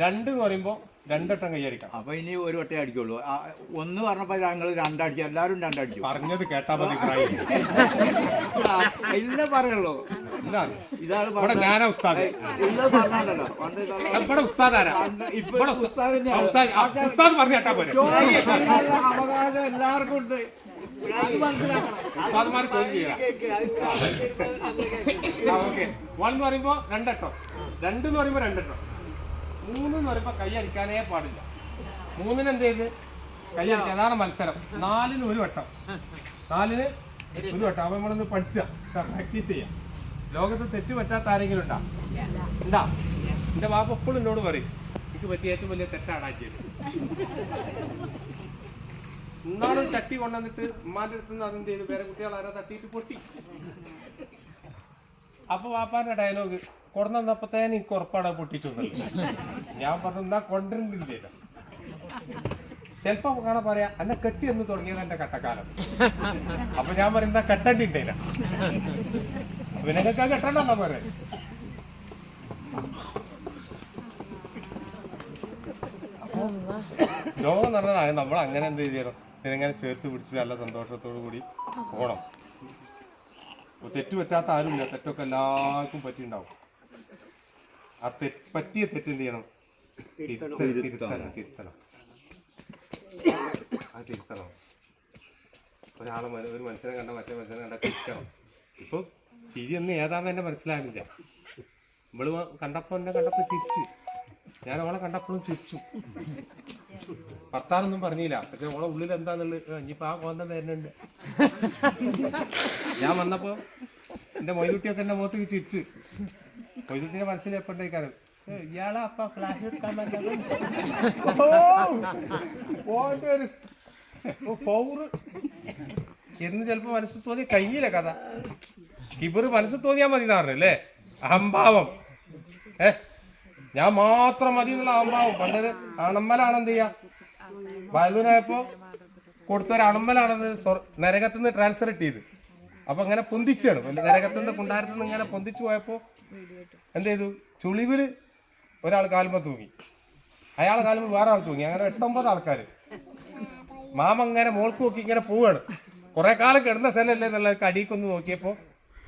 രണ്ട് എന്ന് പറയുമ്പോൾ രണ്ടെട്ടം കൈയടിക്കണം അപ്പൊ ഇനി ഒരു വട്ടേ അടിക്കുള്ളൂ. ആ, ഒന്ന് പറഞ്ഞപ്പോ ഞങ്ങൾ രണ്ടടിച്ചു എല്ലാരും രണ്ടടിച്ചു പറഞ്ഞത് കേട്ടാ മതി ഇബ്രാഹിം. ഇല്ല പറയുള്ളൂ ഇല്ല. ഇതാണ് ഇവിടെ പറഞ്ഞത്. ഞാനാ ഉസ്താദ്. ഇല്ല പണ്ട്. ഇവിടെ ഉസ്താദ് ആരാ? ഇപ്പൊ ഇവിടെ ഉസ്താദ് തന്നെയാ. ആ, ഉസ്താദ് ആ, ഉസ്താദ് പറഞ്ഞു കേട്ടാ പോരെ. ചോദിക്കാനുള്ള അവകാശം എല്ലാവർക്കും ഉണ്ട്. അത് മനസ്സിലാക്കണം. ഉസ്താദ്മാര് ചോദ്യം ചെയ്യാം. ഓക്കെ. വൺ എന്ന് പറയുമ്പോ രണ്ടെട്ടോ. രണ്ട് എന്ന് പറയുമ്പോ രണ്ടെട്ടോ. മൂന്ന് എന്ന് പറയുമ്പോ കൈ അടിക്കാനേ പാടില്ല. മൂന്നിന് എന്ത് ചെയ്ത്? കൈ അതാണ് മത്സരം. നാലിന് ഒരു വട്ടം. നാലിന് ഒരു വട്ടം. അപ്പൊ നമ്മളൊന്ന് പഠിച്ച. പ്രാക്ടീസ് ചെയ്യാം. ലോകത്ത് തെറ്റ് പറ്റാത്ത ആരെങ്കിലും ഉണ്ടാ? ഉണ്ടാ? എന്റെ വാപ്പ എപ്പോഴും എന്നോട് പറയും എനിക്ക് പറ്റിയ ഏറ്റവും വലിയ തെറ്റാടാക്കിയത് ഇന്നാളും തട്ടി കൊണ്ടുവന്നിട്ട് ഉമ്മാന്റെ അടുത്ത് നിന്ന് അതെന്ത് ചെയ്തു? വേറെ കുട്ടികൾ ആരാ തട്ടിയിട്ട് പൊട്ടി. അപ്പൊ വാപ്പാന്റെ ഡയലോഗ് കൊണ്ടുവന്നപ്പോഴത്തേന് എനിക്ക് ഉറപ്പാണ് പൊട്ടിച്ചു ഞാൻ പറഞ്ഞു എന്നാ കൊണ്ടിരുന്നില്ലേ ചെലപ്പോ കാണാൻ പറയാ എന്നെ കെട്ടി എന്ന് തുടങ്ങിയത് എന്റെ കട്ടക്കാലം. അപ്പൊ ഞാൻ പറയുന്ന കെട്ടണ്ടിണ്ടേന അപ്പൊ കെട്ടണ്ടെന്നാ പറയാ. ലോകം നല്ലതാ. നമ്മൾ അങ്ങനെ എന്ത് ചെയ്യണം? ഇതിനെങ്ങനെ ചേർത്ത് പിടിച്ച് നല്ല സന്തോഷത്തോടു കൂടി തെറ്റു തെറ്റ് പറ്റാത്ത ആരുമില്ല. തെറ്റൊക്കെ എല്ലാവർക്കും പറ്റിയിട്ടുണ്ടാവും. ആ തെറ്റ് പറ്റിയ തെറ്റ് എന്ത് ചെയ്യണം? തിരുത്ത- തിരുത്തണം. തിരുത്തണം ആ തിരുത്തണം. ഒരാളെ ഒരു മനുഷ്യനെ കണ്ട മറ്റേ മനുഷ്യനെ കണ്ട തിരിക്കണം ഇപ്പൊ തിരിയൊന്ന് ഏതാന്ന് തന്നെ മനസ്സിലാകുന്നില്ല ഇവൾ വ- കണ്ടപ്പോ എന്നെ കണ്ടപ്പോ ചിരിച്ചു. ഞാൻ അവളെ കണ്ടപ്പോഴും ചിരിച്ചു. ഭർത്താനൊന്നും പറഞ്ഞില്ല. പക്ഷെ ഓളെ ഉള്ളിൽ എന്താന്നുള്ളത്? ഇനിയിപ്പോ ആ കോന്തം വരുന്നുണ്ട്. ഞാൻ വന്നപ്പോ എന്റെ മൊയ്ക്കുട്ടിയൊക്കെ എന്റെ മുഖത്തേക്ക് ചിരിച്ചു. മൊയ്തുട്ടിന്റെ മനസ്സിൽ എപ്പോഴേക്കാരം ഇയാളെ അപ്പ ഫ്ലാഷ് എടുക്കാൻ പൗറ് എന്ന് ചിലപ്പോ മനസ്സിൽ തോന്നി കഴിഞ്ഞില്ല കഥ. ഇവർ മനസ്സിൽ തോന്നിയാ മതി അല്ലേ? അഹംഭാവം. ഏ ഞാൻ മാത്രം മതി എന്നുള്ള അഹംഭാവം. പണ്ടൊരു അണമ്മലാണ് എന്ത് ചെയ്യാ? വയലൂരായപ്പോ കൊടുത്തൊരു അണമ്മലാണെന്ന് നരകത്തുനിന്ന് ട്രാൻസ്ഫർ ചെയ്ത് അപ്പൊ അങ്ങനെ പൊന്തിച്ചാണ്. എന്റെ നിന്ന് കുണ്ടാരത്തു നിന്ന് ഇങ്ങനെ പൊന്തിച്ചു പോയപ്പോ എന്ത് ചെയ്തു? ചുളിവിൽ ഒരാൾ കാലുമ്പോ തൂങ്ങി. അയാൾ കാൽമ വേറെ ആൾ തൂങ്ങി. അങ്ങനെ എട്ടൊമ്പത് ആൾക്കാര്. മാമ ഇങ്ങനെ മോൾക്ക് നോക്കി ഇങ്ങനെ പോവാണ്. കുറെ കാലം കിടന്ന സ്ഥലമല്ലേ നല്ല കടിക്കൊന്ന് നോക്കിയപ്പോ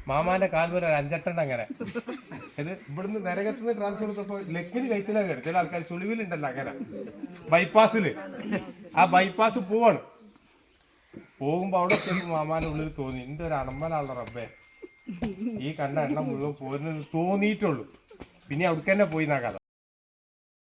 മാമാന്റെ കാൽവര ഒരു അഞ്ചെട്ടെണ്ണം അങ്ങനെ. ഇത് ഇവിടുന്ന് നരകത്ത് നിന്ന് ട്രാൻസ്ഫർ കൊടുത്തപ്പോ ലെക്കിന് കഴിച്ചില്ല കേട്ടു. ചില ആൾക്കാർ ചുളിവിലുണ്ടല്ലോ അങ്ങനെ. ബൈപ്പാസിൽ ആ ബൈപ്പാസ് പോവാണ്. പോകുമ്പോ അവിടെ ചെന്ന് മാമാന്റെ ഉള്ളിൽ തോന്നി എന്റെ ഒരു അണമ്പലാണല്ലോ റബ്ബേ. ഈ കണ്ട എണ്ണ മുഴുവൻ പോരുന്നത് തോന്നിയിട്ടുള്ളൂ. പിന്നെ അവിടെ തന്നെ പോയി എന്നാ കഥ.